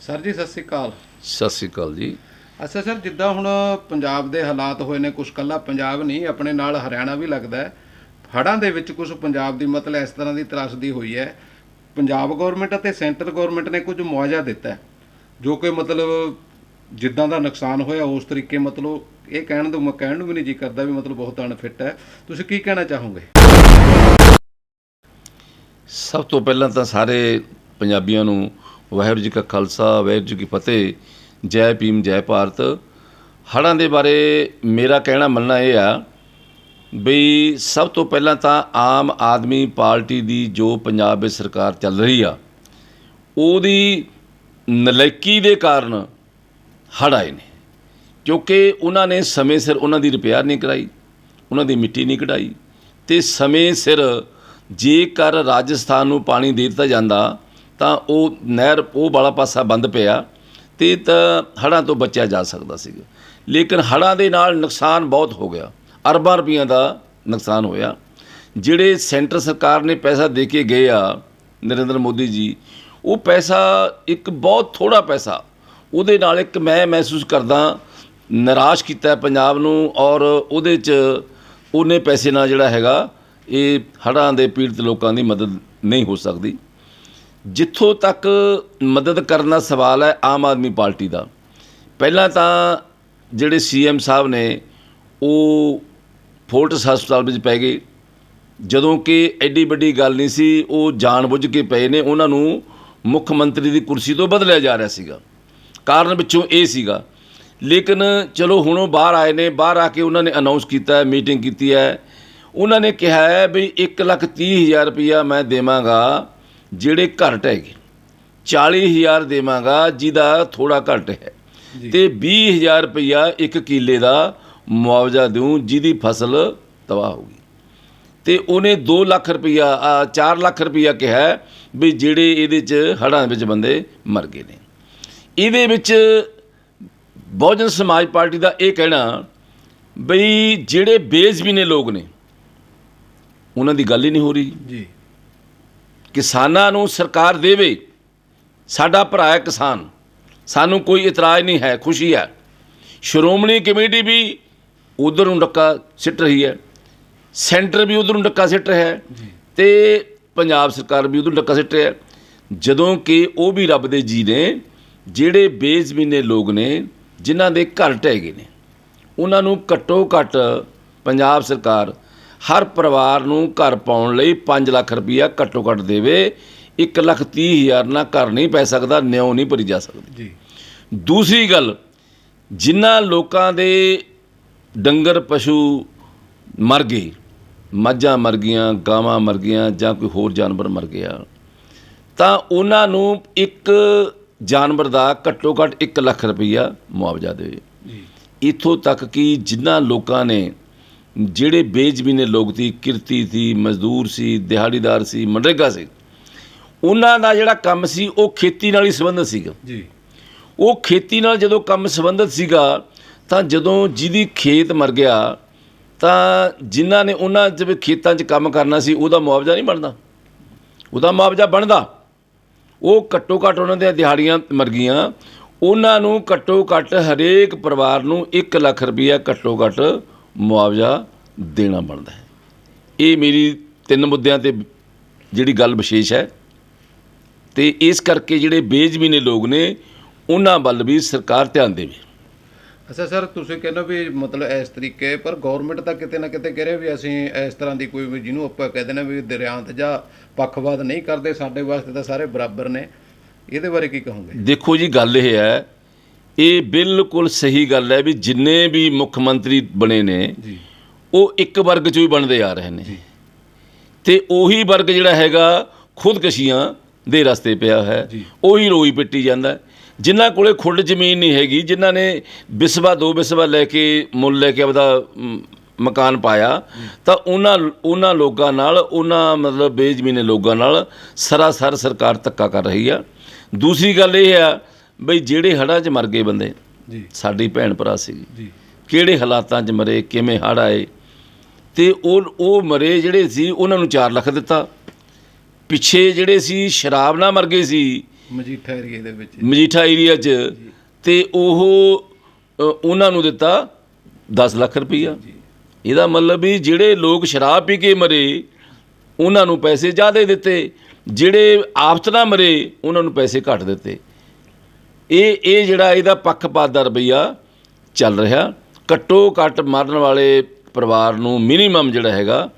Sir ਜੀ ਸਤਿ ਸ੍ਰੀ ਅਕਾਲ। ਸਤਿ ਸ੍ਰੀ ਅਕਾਲ ਜੀ। ਅੱਛਾ ਸਰ ਜਿੱਦਾਂ ਹੁਣ ਪੰਜਾਬ ਦੇ ਹਾਲਾਤ ਹੋਏ ਨੇ ਕੁਝ ਕੱਲਾ ਪੰਜਾਬ ਨਹੀਂ ਆਪਣੇ ਨਾਲ ਹਰਿਆਣਾ ਵੀ ਲੱਗਦਾ ਹੈ। ਹੜ੍ਹਾਂ ਦੇ ਵਿੱਚ ਕੁਝ ਪੰਜਾਬ ਦੀ ਮਤਲਬ ਇਸ ਤਰ੍ਹਾਂ ਦੀ ਤਰਾਸਦੀ ਹੋਈ ਹੈ। ਪੰਜਾਬ ਗਵਰਨਮੈਂਟ ਅਤੇ ਸੈਂਟਰ ਗਵਰਨਮੈਂਟ ਨੇ ਕੁਝ ਮੁਆਵਜ਼ਾ ਦਿੱਤਾ ਜੋ ਕਿ ਮਤਲਬ ਜਿੱਦਾਂ ਦਾ ਨੁਕਸਾਨ ਹੋਇਆ ਉਸ ਤਰੀਕੇ ਮਤਲਬ ਇਹ ਕਹਿਣ ਨੂੰ ਮੈਂ ਕਹਿਣ ਨੂੰ ਵੀ ਨਹੀਂ ਜੀ ਕਰਦਾ ਵੀ ਮਤਲਬ ਬਹੁਤ ਅਨਫਿਟ ਹੈ। ਤੁਸੀਂ ਕੀ ਕਹਿਣਾ ਚਾਹੋਗੇ? ਸਭ ਤੋਂ ਪਹਿਲਾਂ ਤਾਂ ਸਾਰੇ ਪੰਜਾਬੀਆਂ ਨੂੰ ਵਾਹਿਗੁਰੂ ਜੀ ਕਾ ਖਾਲਸਾ, ਵਾਹਿਗੁਰੂ ਜੀ ਕੀ ਫਤਿਹ। ਜੈ ਭੀਮ, ਜੈ ਭਾਰਤ। ਹੜ੍ਹਾਂ ਦੇ ਬਾਰੇ ਮੇਰਾ ਕਹਿਣਾ, ਮੰਨਣਾ ਇਹ ਆ ਬਈ ਸਭ ਤੋਂ ਪਹਿਲਾਂ ਤਾਂ ਆਮ ਆਦਮੀ ਪਾਰਟੀ ਦੀ ਜੋ ਪੰਜਾਬ ਵਿੱਚ ਸਰਕਾਰ ਚੱਲ ਰਹੀ ਆ, ਉਹਦੀ ਨਲਾਇਕੀ ਦੇ ਕਾਰਨ ਹੜ੍ਹ ਆਏ ਨੇ। ਕਿਉਂਕਿ ਉਹਨਾਂ ਨੇ ਸਮੇਂ ਸਿਰ ਉਹਨਾਂ ਦੀ ਰਿਪੇਅਰ ਨਹੀਂ ਕਰਾਈ, ਉਹਨਾਂ ਦੀ ਮਿੱਟੀ ਨਹੀਂ ਕਢਾਈ ਤੇ ਸਮੇਂ ਸਿਰ ਜੇਕਰ ਰਾਜਸਥਾਨ ਨੂੰ ਪਾਣੀ ਦੇ ਦਿੱਤਾ ਜਾਂਦਾ ਤਾਂ ਉਹ ਨਹਿਰ, ਉਹ ਵਾਲਾ ਪਾਸਾ ਬੰਦ ਪਿਆ ਤੇ ਤਾਂ ਹੜ੍ਹਾਂ ਤੋਂ ਬਚਿਆ ਜਾ ਸਕਦਾ ਸੀ। ਲੇਕਿਨ ਹੜ੍ਹਾਂ ਦੇ ਨਾਲ ਨੁਕਸਾਨ ਬਹੁਤ ਹੋ ਗਿਆ। ਅਰਬਾਂ ਰੁਪਈਆਂ ਦਾ ਨੁਕਸਾਨ ਹੋਇਆ। ਜਿਹੜੇ ਸੈਂਟਰ ਸਰਕਾਰ ਨੇ ਪੈਸਾ ਦੇ ਕੇ ਗਏ ਆ, ਨਰਿੰਦਰ ਮੋਦੀ ਜੀ, ਉਹ ਪੈਸਾ ਇੱਕ ਬਹੁਤ ਥੋੜਾ ਪੈਸਾ, ਉਹਦੇ ਨਾਲ ਇੱਕ ਮੈਂ ਮਹਿਸੂਸ ਕਰਦਾ, ਨਿਰਾਸ਼ ਕੀਤਾ ਪੰਜਾਬ ਨੂੰ ਔਰ ਉਹਦੇ 'ਚ ਉਹਨੇ ਪੈਸੇ ਨਾਲ ਜਿਹੜਾ ਹੈਗਾ, ਇਹ ਹੜ੍ਹਾਂ ਦੇ ਪੀੜਤ ਲੋਕਾਂ ਦੀ ਮਦਦ ਨਹੀਂ ਹੋ ਸਕਦੀ। ਜਿੱਥੋਂ ਤੱਕ ਮਦਦ ਕਰਨ ਦਾ ਸਵਾਲ ਹੈ ਆਮ ਆਦਮੀ ਪਾਰਟੀ ਦਾ, ਪਹਿਲਾਂ ਤਾਂ ਜਿਹੜੇ ਸੀਐਮ ਸਾਹਿਬ ਨੇ, ਉਹ ਫੋਰਟਸ ਹਸਪਤਾਲ ਵਿੱਚ ਪੈ ਗਏ। ਜਦੋਂ ਕਿ ਐਡੀ ਵੱਡੀ ਗੱਲ ਨਹੀਂ ਸੀ, ਉਹ ਜਾਣਬੁੱਝ ਕੇ ਪਏ ਨੇ, ਉਹਨਾਂ ਨੂੰ ਮੁੱਖ ਮੰਤਰੀ ਦੀ ਕੁਰਸੀ ਤੋਂ ਬਦਲਿਆ ਜਾ ਰਿਹਾ ਸੀਗਾ। ਕਾਰਨ ਵਿੱਚੋਂ ਇਹ ਸੀਗਾ। ਲੇਕਿਨ ਚਲੋ ਹੁਣ ਉਹ ਬਾਹਰ ਆਏ ਨੇ, ਬਾਹਰ ਆ ਕੇ ਉਹਨਾਂ ਨੇ ਅਨਾਉਂਸ ਕੀਤਾ ਹੈ ਮੀਟਿੰਗ ਕੀਤੀ ਹੈ। ਉਹਨਾਂ ਨੇ ਕਿਹਾ ਹੈ ਵੀ 1 ਲੱਖ ਤੀਹ ਹਜ਼ਾਰ ਰੁਪਈਆ ਮੈਂ ਦੇਵਾਂਗਾ ਜਿਹੜੇ ਘਰ ਢਹਿ ਗਏ 40000 ਦੇਵਾਂਗਾ ਜਿਹਦਾ ਥੋੜਾ ਘੱਟ ਹੈ। ਤੇ 20000 ਰੁਪਈਆ ਇੱਕ ਕਿੱਲੇ ਦਾ ਮੁਆਵਜ਼ਾ ਦੇਉ ਜਿਹਦੀ ਫਸਲ ਤਬਾਹ ਹੋ ਗਈ। ਤੇ ਉਹਨੇ 2 ਲੱਖ ਰੁਪਈਆ ਆ, 4 ਲੱਖ ਰੁਪਈਆ ਕਿਹਾ ਵੀ ਜਿਹੜੇ ਇਹਦੇ ਚ ਹੜ੍ਹਾਂ ਵਿੱਚ ਬੰਦੇ ਮਰ ਗਏ ਨੇ। ਇਹਦੇ ਵਿੱਚ ਬਹੁਜਨ ਸਮਾਜ ਪਾਰਟੀ ਦਾ ਇਹ ਕਹਿਣਾ ਬਈ ਜਿਹੜੇ ਬੇਜ਼ਮੀਨੇ ਲੋਕ ਨੇ ਉਹਨਾਂ ਦੀ ਗੱਲ ਹੀ ਨਹੀਂ ਹੋ ਰਹੀ। ਜੀ। ਕਿਸਾਨਾਂ ਨੂੰ ਸਰਕਾਰ ਦੇਵੇ ਸਾਡਾ ਭਰਾ ਹੈ ਕਿਸਾਨ ਸਾਨੂੰ ਕੋਈ ਇਤਰਾਜ਼ ਨਹੀਂ ਹੈ ਖੁਸ਼ੀ ਹੈ। ਸ਼੍ਰੋਮਣੀ ਕਮੇਟੀ ਵੀ ਉਧਰ ਨੂੰ ਡੱਕਾ ਸਿੱਟ ਰਹੀ ਹੈ ਸੈਂਟਰ ਵੀ ਉਧਰ ਨੂੰ ਡੱਕਾ ਸਿੱਟ ਰਿਹਾ ਹੈ ਤੇ ਪੰਜਾਬ ਸਰਕਾਰ ਵੀ ਉਧਰ ਡੱਕਾ ਸਿੱਟ ਰਿਹਾ ਹੈ। ਜਦੋਂ ਕਿ ਉਹ ਵੀ ਰੱਬ ਦੇ ਜੀ ਨੇ ਜਿਹੜੇ ਬੇਜ਼ਮੀਨੇ ਲੋਕ ਨੇ ਜਿਨ੍ਹਾਂ ਦੇ ਘਰ ਢਹਿ ਗਏ ਨੇ ਉਹਨਾਂ ਨੂੰ ਘੱਟੋ ਘੱਟ ਪੰਜਾਬ ਸਰਕਾਰ ਹਰ ਪਰਿਵਾਰ ਨੂੰ ਘਰ ਪਾਉਣ ਲਈ 5 ਲੱਖ ਰੁਪਈਆ ਘੱਟੋ ਘੱਟ ਦੇਵੇ। 1 ਲੱਖ ਤੀਹ ਹਜ਼ਾਰ ਨਾਲ ਘਰ ਨਹੀਂ ਪੈ ਸਕਦਾ ਨਿਉ ਨਹੀਂ ਭਰੀ ਜਾ ਸਕਦੀ। ਜੀ। ਦੂਸਰੀ ਗੱਲ ਜਿਨ੍ਹਾਂ ਲੋਕਾਂ ਦੇ ਡੰਗਰ ਪਸ਼ੂ ਮਰ ਗਏ ਮੱਝਾਂ ਮਰ ਗਈਆਂ ਗਾਵਾਂ ਮਰ ਗਈਆਂ ਜਾਂ ਕੋਈ ਹੋਰ ਜਾਨਵਰ ਮਰ ਗਿਆ ਤਾਂ ਉਹਨਾਂ ਨੂੰ ਇੱਕ ਜਾਨਵਰ ਦਾ ਘੱਟੋ ਘੱਟ 1 ਲੱਖ ਰੁਪਈਆ ਮੁਆਵਜ਼ਾ ਦੇਵੇ। ਜੀ। ਇੱਥੋਂ ਤੱਕ ਕਿ ਜਿਨ੍ਹਾਂ ਲੋਕਾਂ ਨੇ ਜਿਹੜੇ ਬੇਜ਼ਮੀਨੇ ਲੋਕ ਸੀ ਕਿਰਤੀ ਸੀ ਮਜ਼ਦੂਰ ਸੀ ਦਿਹਾੜੀਦਾਰ ਸੀ ਮਨਰੇਗਾ ਸੀ ਉਹਨਾਂ ਦਾ ਜਿਹੜਾ ਕੰਮ ਸੀ ਉਹ ਖੇਤੀ ਨਾਲ ਹੀ ਸੰਬੰਧਿਤ ਸੀਗਾ। ਜੀ। ਉਹ ਖੇਤੀ ਨਾਲ ਜਦੋਂ ਕੰਮ ਸੰਬੰਧਿਤ ਸੀਗਾ ਤਾਂ ਜਦੋਂ ਜਿਹਦੀ ਖੇਤ ਮਰ ਗਿਆ ਤਾਂ ਜਿਨ੍ਹਾਂ ਨੇ ਉਹਨਾਂ ਜਿਵੇਂ ਖੇਤਾਂ 'ਚ ਕੰਮ ਕਰਨਾ ਸੀ ਉਹਦਾ ਮੁਆਵਜ਼ਾ ਨਹੀਂ ਬਣਦਾ। ਉਹਦਾ ਮੁਆਵਜ਼ਾ ਬਣਦਾ। ਉਹ ਘੱਟੋ ਘੱਟ ਉਹਨਾਂ ਦੀਆਂ ਦਿਹਾੜੀਆਂ ਮਰ ਗਈਆਂ। ਉਹਨਾਂ ਨੂੰ ਘੱਟੋ ਘੱਟ ਹਰੇਕ ਪਰਿਵਾਰ ਨੂੰ 1 ਲੱਖ ਰੁਪਈਆ ਘੱਟੋ ਘੱਟ ਮੁਆਵਜ਼ਾ ਦੇਣਾ ਬਣਦਾ ਹੈ। ਇਹ ਮੇਰੀ ਤਿੰਨ ਮੁੱਦਿਆਂ ਤੇ ਜਿਹੜੀ ਗੱਲ ਵਿਸ਼ੇਸ਼ ਹੈ ਤੇ ਇਸ ਕਰਕੇ ਜਿਹੜੇ ਬੇਜ਼ਮੀਨੇ ਲੋਕ ਨੇ ਉਹਨਾਂ ਵੱਲ ਵੀ ਸਰਕਾਰ ਧਿਆਨ ਦੇਵੇ। ਅੱਛਾ ਸਰ ਤੁਸੀਂ ਕਹਿੰਦੇ ਵੀ ਮਤਲਬ ਇਸ ਤਰੀਕੇ ਪਰ ਗਵਰਨਮੈਂਟ ਤਾਂ ਕਿਤੇ ਨਾ ਕਿਤੇ ਕਹਿ ਰਹੇ ਵੀ ਅਸੀਂ ਇਸ ਤਰ੍ਹਾਂ ਦੀ ਕੋਈ ਵੀ ਜਿਹਨੂੰ ਆਪਾਂ ਕਹਿੰਦੇ ਨੇ ਵੀ ਦਰਿਆਂਤ ਜਾਂ ਪੱਖਵਾਦ ਨਹੀਂ ਕਰਦੇ ਸਾਡੇ ਵਾਸਤੇ ਤਾਂ ਸਾਰੇ ਬਰਾਬਰ ਨੇ। ਇਹਦੇ ਬਾਰੇ ਕੀ ਕਹੋਗੇ? ਦੇਖੋ ਜੀ ਗੱਲ ਇਹ ਹੈ ਇਹ ਬਿਲਕੁਲ ਸਹੀ ਗੱਲ ਹੈ ਵੀ ਜਿੰਨੇ ਵੀ ਮੁੱਖ ਮੰਤਰੀ ਬਣੇ ਨੇ ਉਹ ਇੱਕ ਵਰਗ ਚੋਂ ਹੀ ਬਣਦੇ ਆ ਰਹੇ ਨੇ। ਤੇ ਉਹੀ ਵਰਗ ਜਿਹੜਾ ਹੈਗਾ ਖੁਦਕਸ਼ੀਆਂ ਦੇ ਰਸਤੇ ਪਿਆ ਹੈ। ਉਹੀ ਰੋਈ ਪਿੱਟੀ ਜਾਂਦਾ। ਜਿਨ੍ਹਾਂ ਕੋਲੇ ਖੁੱਡ ਜ਼ਮੀਨ ਨਹੀਂ ਹੈਗੀ ਜਿਨ੍ਹਾਂ ਨੇ ਬਿਸਵਾ ਦੋ ਬਿਸਵਾ ਲੈ ਕੇ ਮੁੱਲ ਲੈ ਕੇ ਆਪਦਾ ਮਕਾਨ ਪਾਇਆ ਤਾਂ ਉਹਨਾਂ ਉਹਨਾਂ ਲੋਕਾਂ ਨਾਲ ਉਹਨਾਂ ਮਤਲਬ ਬੇਜ਼ਮੀਨੇ ਲੋਕਾਂ ਨਾਲ ਸਰਾਸਰ ਸਰਕਾਰ ਧੱਕਾ ਕਰ ਰਹੀ ਆ। ਦੂਸਰੀ ਗੱਲ ਇਹ ਆ ਬਈ ਜਿਹੜੇ ਹੜ੍ਹਾਂ 'ਚ ਮਰ ਗਏ ਬੰਦੇ ਜੀ। ਸਾਡੀ ਭੈਣ ਭਰਾ ਸੀ। ਜੀ। ਕਿਹੜੇ ਹਾਲਾਤਾਂ 'ਚ ਮਰੇ ਕਿਵੇਂ ਹੜ੍ਹ ਆਏ ਤੇ ਉਹ ਉਹ ਮਰੇ ਜਿਹੜੇ ਸੀ ਉਹਨਾਂ ਨੂੰ 4 ਲੱਖ ਦਿੱਤਾ। ਪਿੱਛੇ ਜਿਹੜੇ ਸੀ ਸ਼ਰਾਬ ਨਾਲ ਮਰ ਗਏ ਸੀ। ਮਜੀਠਾ ਏਰੀਏ ਦੇ ਵਿੱਚ। ਮਜੀਠਾ ਏਰੀਆ 'ਚ। ਤੇ ਉਹ ਉਹਨਾਂ ਨੂੰ ਦਿੱਤਾ 10 ਲੱਖ ਰੁਪਈਆ। ਇਹਦਾ ਮਤਲਬ ਵੀ ਜਿਹੜੇ ਲੋਕ ਸ਼ਰਾਬ ਪੀ ਕੇ ਮਰੇ ਉਹਨਾਂ ਨੂੰ ਪੈਸੇ ਜ਼ਿਆਦਾ ਦਿੱਤੇ। ਜਿਹੜੇ ਆਫਤ ਨਾਲ ਮਰੇ ਉਹਨਾਂ ਨੂੰ ਪੈਸੇ ਘੱਟ ਦਿੱਤੇ। ਇਹ ਇਹ ਜਿਹੜਾ ਇਹਦਾ ਪੱਖਪਾਤ ਦਾ ਰਵੱਈਆ ਚੱਲ ਰਿਹਾ, ਘੱਟੋ ਘੱਟ ਮਰਨ ਵਾਲੇ ਪਰਿਵਾਰ ਨੂੰ ਮਿਨੀਮਮ ਜਿਹੜਾ ਹੈਗਾ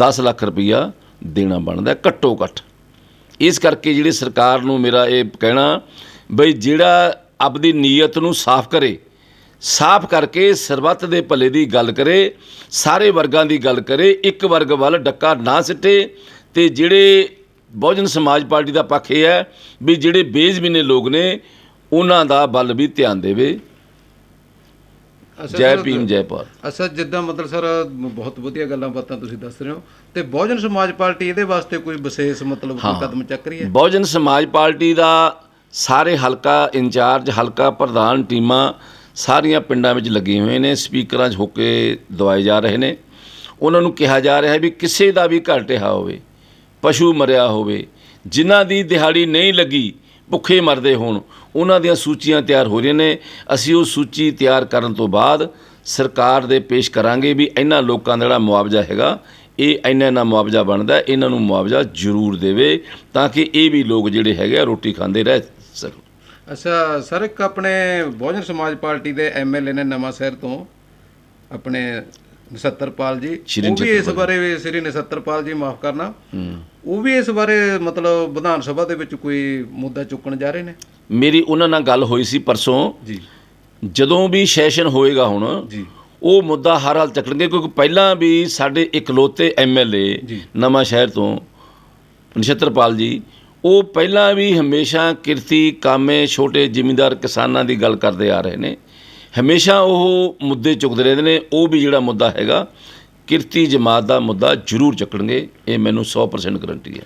10 ਲੱਖ ਰੁਪਈਆ ਦੇਣਾ ਬਣਦਾ, ਘੱਟੋ ਘੱਟ। ਇਸ ਕਰਕੇ ਜਿਹੜੀ ਸਰਕਾਰ ਨੂੰ ਮੇਰਾ ਇਹ ਕਹਿਣਾ ਬਈ ਜਿਹੜਾ ਆਪਦੀ ਨੀਅਤ ਨੂੰ ਸਾਫ਼ ਕਰੇ, ਸਾਫ਼ ਕਰਕੇ ਸਰਬੱਤ ਦੇ ਭਲੇ ਦੀ ਗੱਲ ਕਰੇ, ਸਾਰੇ ਵਰਗਾਂ ਦੀ ਗੱਲ ਕਰੇ, ਇੱਕ ਵਰਗ ਵੱਲ ਡੱਕਾ ਨਾ ਸਿੱਟੇ ਤੇ ਜਿਹੜੇ ਬਹੁਜਨ ਸਮਾਜ ਪਾਰਟੀ ਦਾ ਪੱਖ ਇਹ ਹੈ ਵੀ ਜਿਹੜੇ ਬੇਜ਼ਮੀਨੇ ਲੋਕ ਨੇ ਉਹਨਾਂ ਦਾ ਵੱਲ ਵੀ ਧਿਆਨ ਦੇਵੇ। ਜੈ ਭੀਮ ਜੈ ਭਾਰਤ। ਅੱਛਾ ਜਿੱਦਾਂ ਮਤਲਬ ਸਰ ਬਹੁਤ ਵਧੀਆ ਗੱਲਾਂ ਬਾਤਾਂ ਤੁਸੀਂ ਦੱਸ ਰਹੇ ਹੋ। ਤੇ ਬਹੁਜਨ ਸਮਾਜ ਪਾਰਟੀ ਇਹਦੇ ਵਾਸਤੇ ਕੋਈ ਵਿਸ਼ੇਸ਼ ਮਤਲਬ ਕਦਮ ਚੱਕ ਰਹੀ ਹੈ? ਬਹੁਜਨ ਸਮਾਜ ਪਾਰਟੀ ਦਾ ਸਾਰੇ ਹਲਕਾ ਇੰਚਾਰਜ ਹਲਕਾ ਪ੍ਰਧਾਨ ਟੀਮਾਂ ਸਾਰੀਆਂ ਪਿੰਡਾਂ ਵਿੱਚ ਲੱਗੇ ਹੋਏ ਨੇ ਸਪੀਕਰਾਂ 'ਚ ਹੋ ਕੇ ਦਵਾਏ ਜਾ ਰਹੇ ਨੇ। ਉਹਨਾਂ ਨੂੰ ਕਿਹਾ ਜਾ ਰਿਹਾ ਹੈ ਵੀ ਕਿਸੇ ਦਾ ਵੀ ਘਰ ਢਹਿਆ ਹੋਵੇ ਪਸ਼ੂ ਮਰਿਆ ਹੋਵੇ ਜਿਨ੍ਹਾਂ ਦੀ ਦਿਹਾੜੀ ਨਹੀਂ ਲੱਗੀ ਭੁੱਖੇ ਮਰਦੇ ਹੋਣ ਉਹਨਾਂ ਦੀਆਂ ਸੂਚੀਆਂ ਤਿਆਰ ਹੋ ਰਹੀਆਂ ਨੇ। ਅਸੀਂ ਉਹ ਸੂਚੀ ਤਿਆਰ ਕਰਨ ਤੋਂ ਬਾਅਦ ਸਰਕਾਰ ਦੇ ਪੇਸ਼ ਕਰਾਂਗੇ ਵੀ ਇਹਨਾਂ ਲੋਕਾਂ ਦਾ ਜਿਹੜਾ ਮੁਆਵਜ਼ਾ ਹੈਗਾ ਇਹ ਇੰਨਾ ਇੰਨਾ ਮੁਆਵਜ਼ਾ ਬਣਦਾ ਇਹਨਾਂ ਨੂੰ ਮੁਆਵਜ਼ਾ ਜ਼ਰੂਰ ਦੇਵੇ ਤਾਂ ਕਿ ਇਹ ਵੀ ਲੋਕ ਜਿਹੜੇ ਹੈਗੇ ਆ ਰੋਟੀ ਖਾਂਦੇ ਰਹਿ ਸਕਣ। ਅੱਛਾ ਸਰ ਇੱਕ ਆਪਣੇ ਬਹੁਜਨ ਸਮਾਜ ਪਾਰਟੀ ਦੇ ਐਮਐਲਏ ਨੇ ਨਵਾਂ ਸ਼ਹਿਰ ਤੋਂ ਆਪਣੇ ਨਸੱਤਰਪਾਲ ਜੀ ਉਹ ਵੀ ਇਸ ਬਾਰੇ ਵੀ ਸ੍ਰੀ ਨਸੱਤਰਪਾਲ ਜੀ ਮਾਫ ਕਰਨਾ। ਉਹ ਵੀ ਇਸ ਬਾਰੇ ਮਤਲਬ ਵਿਧਾਨ ਸਭਾ ਦੇ ਵਿੱਚ ਕੋਈ ਮੁੱਦਾ ਚੁੱਕਣ ਜਾ ਰਹੇ ਨੇ? ਮੇਰੀ ਉਹਨਾਂ ਨਾਲ ਗੱਲ ਹੋਈ ਸੀ ਪਰਸੋਂ। ਜੀ। ਜਦੋਂ ਵੀ ਸੈਸ਼ਨ ਹੋਏਗਾ ਹੁਣ ਜੀ। ਉਹ ਮੁੱਦਾ ਹਰ ਹਾਲ ਚੱਕਣਗੇ ਕਿਉਂਕਿ ਪਹਿਲਾਂ ਵੀ ਸਾਡੇ ਇਕਲੌਤੇ ਐਮਐਲਏ। ਨਵਾਂ ਸ਼ਹਿਰ ਤੋਂ ਨਛੱਤਰਪਾਲ ਜੀ ਉਹ ਪਹਿਲਾਂ ਵੀ ਹਮੇਸ਼ਾ ਕਿਰਤੀ ਕਾਮੇ ਛੋਟੇ ਜ਼ਿਮੀਂਦਾਰ ਕਿਸਾਨਾਂ ਦੀ ਗੱਲ ਕਰਦੇ ਆ ਰਹੇ ਨੇ। ਹਮੇਸ਼ਾ ਉਹ ਮੁੱਦੇ ਚੁੱਕਦੇ ਰਹਿੰਦੇ ਨੇ ਉਹ ਵੀ ਜਿਹੜਾ ਮੁੱਦਾ ਹੈਗਾ ਕਿਰਤੀ ਜਮਾਤ ਦਾ ਮੁੱਦਾ ਜ਼ਰੂਰ ਚੱਕਣਗੇ ਇਹ ਮੈਨੂੰ 100% ਗਰੰਟੀ ਹੈ।